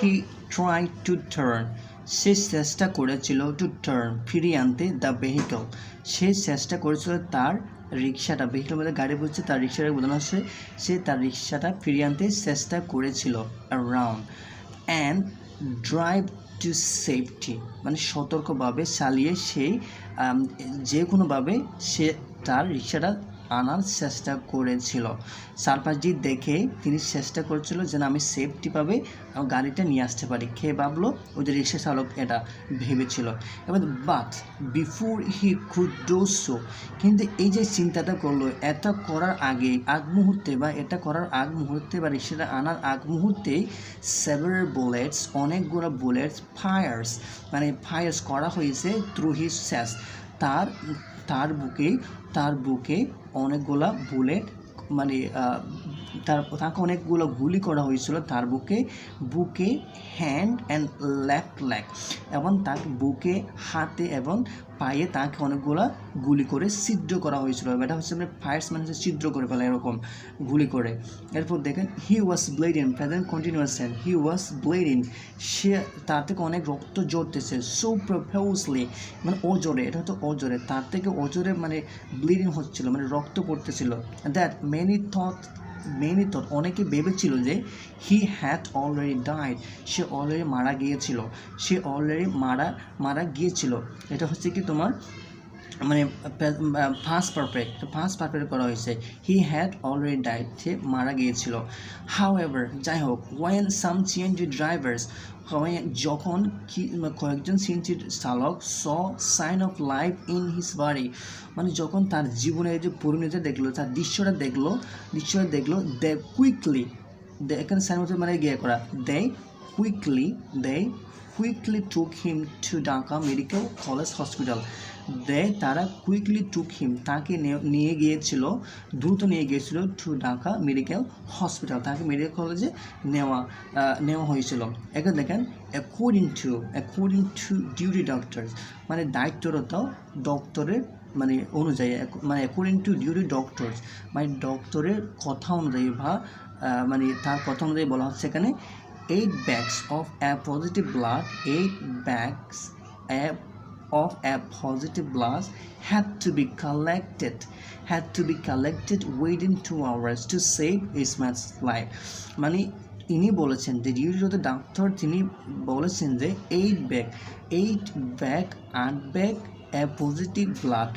He try to turn সে চেষ্টা করেছিল টু টার্ন ফিরিয়ে আনতে দ্য ভেহিকল সে চেষ্টা করেছিল তার রিক্সাটা ভেহিকল মধ্যে গাড়ি বলছে, তার রিক্সাটা বোঝানো হচ্ছে, সে তার রিক্সাটা ফিরিয়ে আনতে চেষ্টা করেছিল around and drive to safety মানে সতর্কভাবে চালিয়ে সেই যে কোনোভাবে সে তার রিক্সাটা আনার চেষ্টা করেছিল। চারপাশটি দেখে তিনি চেষ্টা করেছিল যেন আমি সেফটিভাবে গাড়িটা নিয়ে আসতে পারি। খেয়ে ভাবলো? ওই যে রিক্সা চালক এটা ভেবেছিল। এবার but before he could do কিন্তু এই যে চিন্তাটা করল, এটা করার আগে, আগ মুহূর্তে বা এটা করার আগ মুহূর্তে বা রিক্সাটা আনার আগ মুহূর্তে সেভারাল বুলেটস অনেকগুলো বুলেটস ফায়ার্স মানে ফায়ার্স করা হয়েছে থ্রু হিজ তার তার বুকে তার বুকে অনেকগুলা বুলেট মানে তার, তাকে অনেকগুলো গুলি করা হয়েছিল তার বুকে বুকে হ্যান্ড অ্যান্ড লেফট লেগ এবং তার বুকে হাতে এবং পায়ে তাকে অনেকগুলা গুলি করে ছিদ্র করা হয়েছিল। এটা হচ্ছে মানে ফায়ার্স মানে হচ্ছে ছিদ্র করে ফেলা এরকম গুলি করে। এরপর দেখেন he was bleeding present continuous Sen he was bleeding সে, তার থেকে অনেক রক্ত জড়তেছে সো প্রফেউসলি মানে ওজোরে এটা হচ্ছে ওজোরে তার থেকে ওজোরে মানে ব্লিডিং হচ্ছিল মানে রক্ত পড়তেছিল। That many thought many thought অনেকে ভেবেছিল যে হি হ্যাড অলরেডি ডাইড সে অলরেডি মারা গিয়েছিল, সে অলরেডি মারা মারা গিয়েছিল। এটা হচ্ছে কি তোমার মানে ফার্স্ট পারফেক্ট ফার্স্ট পারফেক্ট করা হয়েছে। হি হ্যাড অলরেডি ডাইড সে মারা গিয়েছিল। হাউ এভার যাই হোক ওয়েন সাম সিএনজি ড্রাইভার্স যখন কি কয়েকজন সিএনজি চালক saw sign of life in his বাড়ি মানে যখন তার জীবনের যে পরিণতি দেখল, তার দৃশ্যটা দেখল দৃশ্যটা দেখল দে কুইকলি দে এখানে সাইন মানে গিয়ে করা they quickly they quickly took him to Dhaka medical college hospital they তারা কুইকলি টুক হিম তাকে নিয়ে গিয়েছিল, দ্রুত নিয়ে গিয়েছিল টু ঢাকা মেডিকেল হসপিটাল তাকে মেডিকেল কলেজে নেওয়া নেওয়া হয়েছিল। এখানে দেখেন according to according to duty doctors মানে দায়িত্বরত ডক্টরের মানে অনুযায়ী মানে অ্যাকর্ডিং টু ডিউটি ডক্টরস মানে ডক্টরের কথা অনুযায়ী বা মানে তার কথা অনুযায়ী বলা হচ্ছে এখানে eight bags of a positive blood eight bags of a positive blood had to be collected had to be collected within two hours to save Ismail's life মানে ইনি বলেছেন যে ডিউটিরত ডাক্তার তিনি বলেছেন যে এইট ব্যাগ এইট ব্যাগ আট bag A positive blood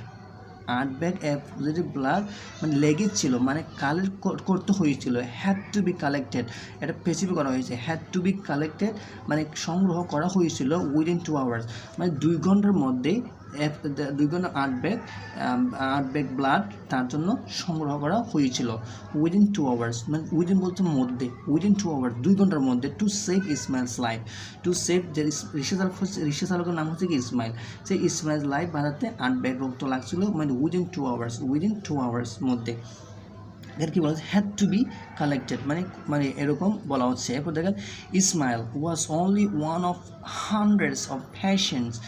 আট bag A positive blood মানে লেগেছিল মানে কালেক্ট করতে হয়েছিল হ্যাড টু বি কালেক্টেড এটা স্পেসিফিক করা হয়েছে হ্যাড টু বি কালেক্টেড মানে সংগ্রহ করা হয়েছিল উইদিন টু আওয়ার্স মানে দুই ঘণ্টার মধ্যে এক- দুই ঘণ্টা আট ব্যাগ আট ব্যাগ ব্লাড তার জন্য সংগ্রহ করা হয়েছিল। উইদিন টু আওয়ার্স মানে উইদিন বলতে মধ্যে উইদিন টু আওয়ার্স দুই ঘণ্টার মধ্যে to save Ismail's life to save যে রিক্সা চালক হচ্ছে রিক্সা নাম হচ্ছে কি ইসমাইল সেই ইসমাইল লাইফ বাঁধাতে আট ব্যাগ রক্ত লাগছিল মানে within two hours within two hours মধ্যে। এর কি বলা হচ্ছে? হ্যাড টু বি কালেক্টেড মানে মানে এরকম বলা হচ্ছে। এরপর দেখেন Ismail was only one of hundreds of patients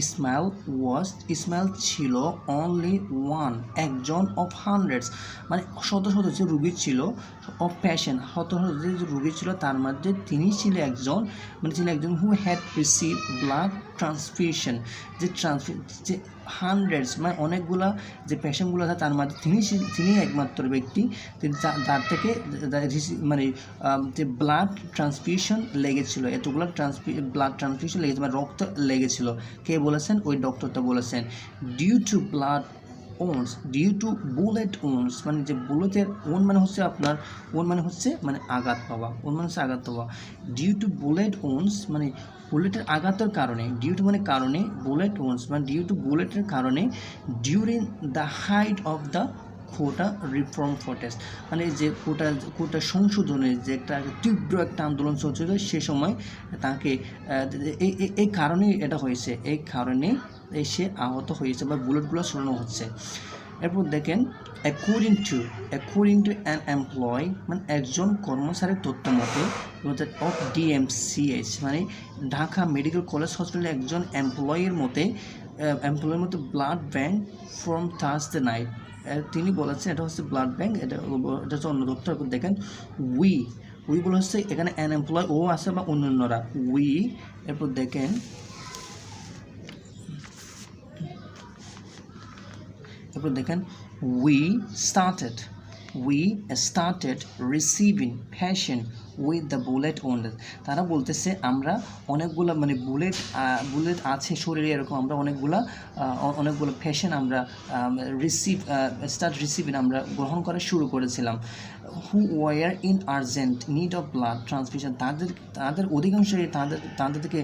Ismail was, Ismail ছিল অনলি ওয়ান একজন অফ হান্ড্রেডস মানে শত শত যে রুগী ছিল অফ প্যাশন শত শত যে রুগী ছিল, তার মধ্যে তিনি ছিল একজন মানে ছিল একজন who had receive blood transfusion যে ট্রান্সফি যে হান্ড্রেডস মানে অনেকগুলা যে পেশেন্টগুলো আছে, তার মধ্যে তিনি তিনি একমাত্র ব্যক্তি। যার থেকে মানে যে ব্লাড ট্রান্সফিউশন লেগেছিলো, এতগুলো ট্রান্সফি ব্লাড ট্রান্সফিউশন লেগেছে মানে রক্ত লেগেছিলো। কে বলেছেন? ওই ডক্টরটা বলেছেন। Due to blood wounds due to bullet wounds মানে যে বুলেটের ওন মানে হচ্ছে আপনার ওন মানে হচ্ছে মানে আঘাত পাওয়া ওন মানে হচ্ছে আঘাত পাওয়া। ডিউ টু বুলেট ওনস মানে বুলেটের আঘাতের কারণে ডিউ টু মানে কারণে বুলেট ওনস মানে ডিউ টু বুলেটের কারণে during the height of the quota reform protest মানে যে কোটা কোটা সংশোধনের যে একটা তীব্র একটা আন্দোলন চলছিল, সে সময় তাকে এই কারণেই এটা হয়েছে এই কারণে এই সে আহত হয়েছে বা বুলেটগুলো সরানো হচ্ছে। এরপর দেখেন according to according to an employee মানে একজন কর্মচারীর তথ্য মতে অফ ডিএমসিএইচ মানে ঢাকা মেডিকেল কলেজ হসপিটালে একজন এমপ্লয়ের মতে এমপ্লয়ের মতো blood bank from Thursday night তিনি বলেছেন এটা হচ্ছে ব্লাড ব্যাঙ্ক এটা এটা হচ্ছে অন্য তথ্য। এরপর দেখেন উই উই বলে হচ্ছে এখানে অ্যান এমপ্লয় ও আছে বা অন্যান্যরা উই এরপর দেখেন এরপর দেখেন we started we started receiving fashion with the bullet owner তারা বলতেছে, আমরা অনেকগুলো মানে বুলেট বুলেট আছে শরীরে, এরকম আমরা অনেকগুলা অনেকগুলো ফ্যাশন আমরা রিসিভ স্টার্ট রিসিভিং আমরা গ্রহণ করা শুরু করেছিলাম। Who were in urgent need of blood transmission তাদের তাদের অধিকাংশই তাদের, তাদেরকে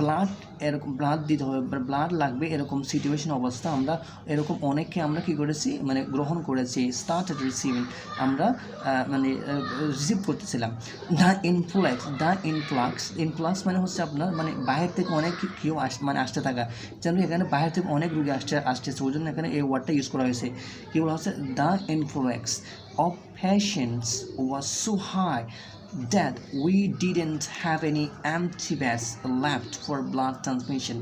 ব্লাড এরকম ব্লাড দিতে হবে ব্লাড লাগবে এরকম সিচুয়েশন অবস্থা আমরা এরকম অনেককে আমরা কি করেছি মানে গ্রহণ করেছি স্টার্টেড রিসিভিং আমরা মানে রিসিভ করতেছিলাম। The influx the influx influx মানে হচ্ছে আপনার মানে বাইরে থেকে অনেক কেউ মানে আসতে থাকা। যেন এখানে বাইরে থেকে অনেক রুগী আসতে আসতেছে, ওই জন্য এখানে এই ওয়ার্ডটা ইউজ করা হয়েছে। কী বলা হচ্ছে? The influx of patients was so high that we didn't have any empty beds left for blood transmission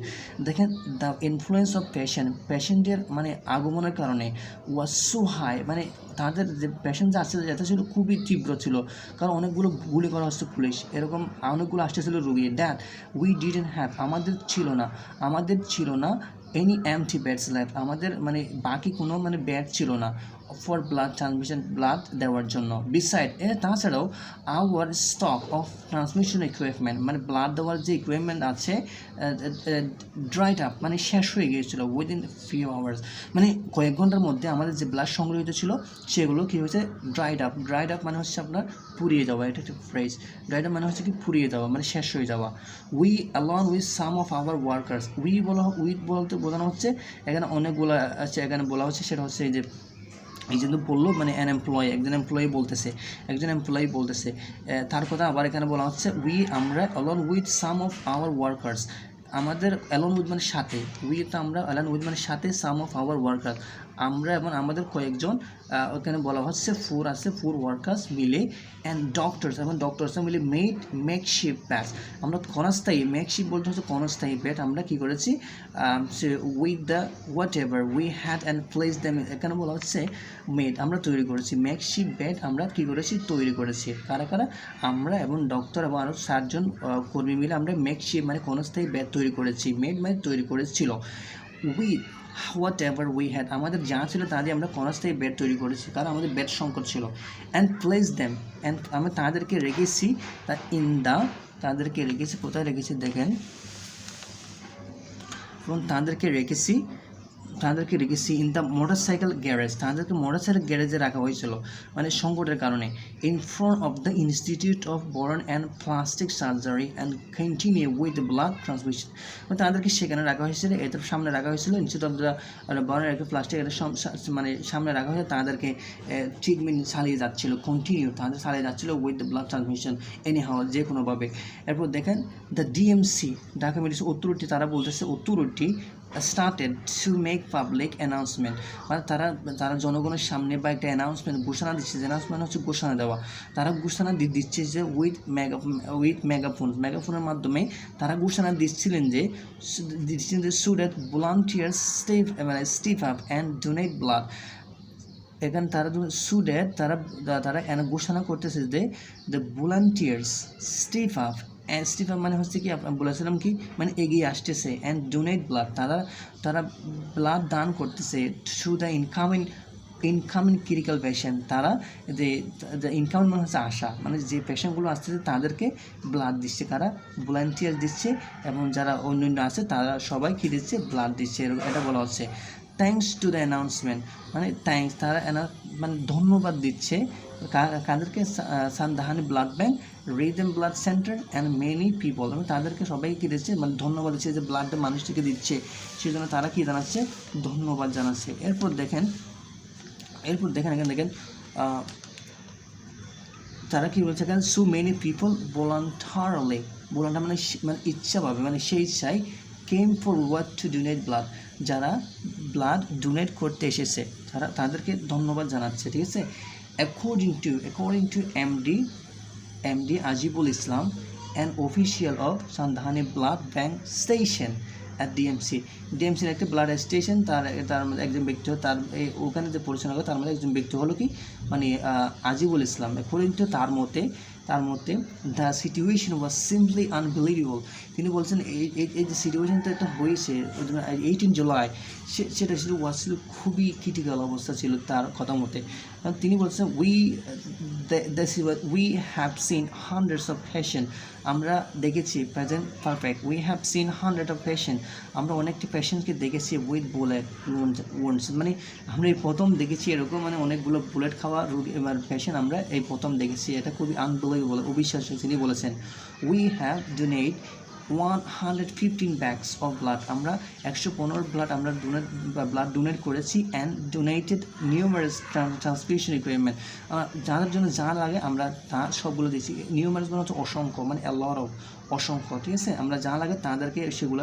দেখেন দ্য ইনফ্লুয়েন্স অফ পেশেন্ট পেশেন্টের মানে আগমনের কারণে ওয়াজ সো হাই মানে তাদের যে পেশেন্ট যে আসছে যেটা ছিল খুবই তীব্র ছিল। কারণ অনেকগুলো গুলি করা হচ্ছে পুলিশ। এরকম অনেকগুলো আসতেছিল রুগী। দ্যাট উই ডিডেন্ট হ্যাভ আমাদের ছিল না। আমাদের ছিল না এনি এমটি ব্যাডস লাইফ আমাদের মানে বাকি কোনো মানে ব্যাড ছিল না। ফর ব্লাড ট্রান্সমিশন ব্লাড দেওয়ার জন্য। বিসাইড এ তাছাড়াও our stock of transmission equipment মানে ব্লাড দেওয়ার যে ইকুইপমেন্ট আছে ড্রাইড আপ মানে শেষ হয়ে গিয়েছিল উইদিন ফিউ আওয়ার্স মানে কয়েক ঘণ্টার মধ্যে আমাদের যে ব্লাড সংগ্রহিত ছিল, সেগুলো কী হয়েছে? ড্রাইড আপ ড্রাইড আপ মানে হচ্ছে আপনার পুড়িয়ে যাওয়া, এটা একটা ফ্রেজ ড্রাইড আপ মানে হচ্ছে কি পুড়িয়ে যাওয়া মানে শেষ হয়ে যাওয়া। We along with some of our workers we বলা উইথ বলতে বোঝানো হচ্ছে, এখানে অনেকগুলো আছে, এখানে বলা হচ্ছে, সেটা হচ্ছে এই যে এই জন্য বলল মানে অ্যান এমপ্লয়ি একজন এমপ্লয়ি বলতেছে, একজন এমপ্লয়ি বলতেছে তার কথা আবার এখানে বলা হচ্ছে উই আমরা along with some of our workers আমাদের অ্যালন উইথ মানে সাথে উইথ আমরা অ্যালন উইথ মানে সাথে সাম অফ আওয়ার ওয়ার্কার আমরা এবং আমাদের কয়েকজন ওখানে বলা হচ্ছে ফোর আছে ফোর ওয়ার্কার্স মিলে অ্যান্ড ডক্টরস এবং ডক্টরস মিলে মেড মেকশিপ ব্যাস আমরা ক্ষণস্থায়ী মেকশিপ বলতে হচ্ছে ক্ষণস্থায়ী বেড আমরা কী করেছি? With the whatever we had and place them এখানে বলা হচ্ছে মেড আমরা তৈরি করেছি। মেকশিপ বেড আমরা কী করেছি? তৈরি করেছি। কারা কারা? আমরা এবং ডক্টর এবং আরও সাতজন কর্মী মিলে আমরা মেকশিপ মানে ক্ষণস্থায়ী বেড তৈরি করেছি। মেড মানে তৈরি করেছিল। With whatever we had আমাদের যা ছিল তা দিয়ে আমরা কনস্থায়ী বেড তৈরি করেছি, কারণ আমাদের বেড সংকট ছিল। অ্যান্ড প্লেস দ্যাম অ্যান্ড আমরা তাদেরকে রেখেছি, তা ইন দা তাদেরকে রেখেছি, কোথায় রেখেছি দেখেন। এবং তাদেরকে রেখেছি তাদেরকে রেখেছি in the motorcycle garage তাদেরকে মোটর সাইকেল গ্যারেজে রাখা হয়েছিল মানে সংকটের কারণে। In front of the institute of burn and plastic surgery and continue with blood transmission মানে তাদেরকে সেখানে রাখা হয়েছিল এটার সামনে রাখা হয়েছিল। Institute of the burn and plastic এটা মানে সামনে রাখা হয়েছিল তাদেরকে ট্রিটমেন্ট চালিয়ে যাচ্ছিল কন্টিনিউ তাদের চালিয়ে যাচ্ছিল with blood transmission anyhow যে কোনোভাবে এরপর দেখেন দ্য ডিএমসি ঢাকা মেডিসিন উত্তরটি তারা বলতেছে উত্তরটি started to make public announcement মানে তারা তারা জনগণের সামনে বা একটা অ্যানাউন্সমেন্ট ঘোষণা দিচ্ছে যে অ্যানাউন্সমেন্ট হচ্ছে ঘোষণা দেওয়া। তারা ঘোষণা দিচ্ছে যে উইথ মেগা উইথ মেগাফোন মেগাফোনের মাধ্যমে তারা ঘোষণা দিচ্ছিলেন যে দিচ্ছেন যে সুডেট ভলান্টিয়ার স্টিভ মানে step up and donate blood এখানে তারা সুডেট তারা তারা ঘোষণা করতেছে যে the volunteers step up and step মানে হচ্ছে কি আপনার বলেছিলাম কি মানে এগিয়ে আসতেছে অ্যান্ড ডোনেট ব্লাড তারা তারা ব্লাড দান করতেছে through the incoming in critical patient তারা যে ইনকাম মানে হচ্ছে আশা মানে যে পেশেন্টগুলো আসতেছে তাদেরকে ব্লাড দিচ্ছে, তারা ভলান্টিয়ার দিচ্ছে এবং যারা অন্যান্য আছে তারা সবাই কী দিচ্ছে ব্লাড দিচ্ছে এটা বলা হচ্ছে। থ্যাঙ্কস টু দ্য অ্যানাউন্সমেন্ট মানে থ্যাঙ্কস তারা মানে ধন্যবাদ দিচ্ছে। কাদেরকে Sandhani blood bank rhythm blood centre and many people এবং তাদেরকে সবাই কী দিচ্ছে মানে ধন্যবাদ দিচ্ছে যে ব্লাডটা মানুষটিকে দিচ্ছে। সেই জন্য তারা কী জানাচ্ছে? ধন্যবাদ জানাচ্ছে। এরপর দেখেন এরপর দেখেন, এখানে দেখেন তারা কি বলছে এখানে সু মেনি পিপল ভলান্টারলি ভলান্টার মানে মানে ইচ্ছাভাবে মানে সেই ইচ্ছায় came forward to donate blood যারা ব্লাড ডোনেট করতে এসেছে, তারা তাদেরকে ধন্যবাদ জানাচ্ছে, ঠিক আছে? According to according to MD MD Ajibul Islam an official of Sandhani blood bank station at DMC ডিএমসির একটা ব্লাড স্টেশন তার তার মধ্যে একজন ব্যক্তি, তার ওখানে যে পরিচালনা করে, তার মধ্যে একজন ব্যক্তি হলো কি? মানে আজিবুল ইসলাম। অ্যাকর্ডিং টু তার মতে তার মধ্যে the situation was simply unbelievable তিনি বলছেন, এই, এই- যে সিচুয়েশনটা একটা হয়েছে এইটিন জুলাই সেটা ছিল ওয়াজ ছিল খুবই ক্রিটিক্যাল অবস্থা ছিল তার কথা মতে। তিনি বলছেন we we have seen hundreds of fashion আমরা দেখেছি present perfect we have seen hundred of fashion আমরা অনেকটি ফ্যাশনকে দেখেছি উইথ বুলেট ওয়ান্স মানে আমরা এই প্রথম দেখেছি এরকম মানে অনেকগুলো বুলেট খাওয়া রোগী পেশেন্ট আমরা এই প্রথম দেখেছি। এটা খুবই আনবিলিভেবল অবিশ্বাস্য তিনি বলেছেন we have donate one hundred fifteen bags of blood আমরা একশো পনেরো ব্লাড আমরা ডোনেট ব্লাড ডোনেট করেছি and donated numerous transmission equipment যাদের জন্য যা লাগে আমরা তা সবগুলো দিয়েছি। নিউমারাস মানে হচ্ছে অসংখ্য মানে অ্যালর অফ অসংখ্য, ঠিক আছে? আমরা যা লাগে তাদেরকে সেগুলো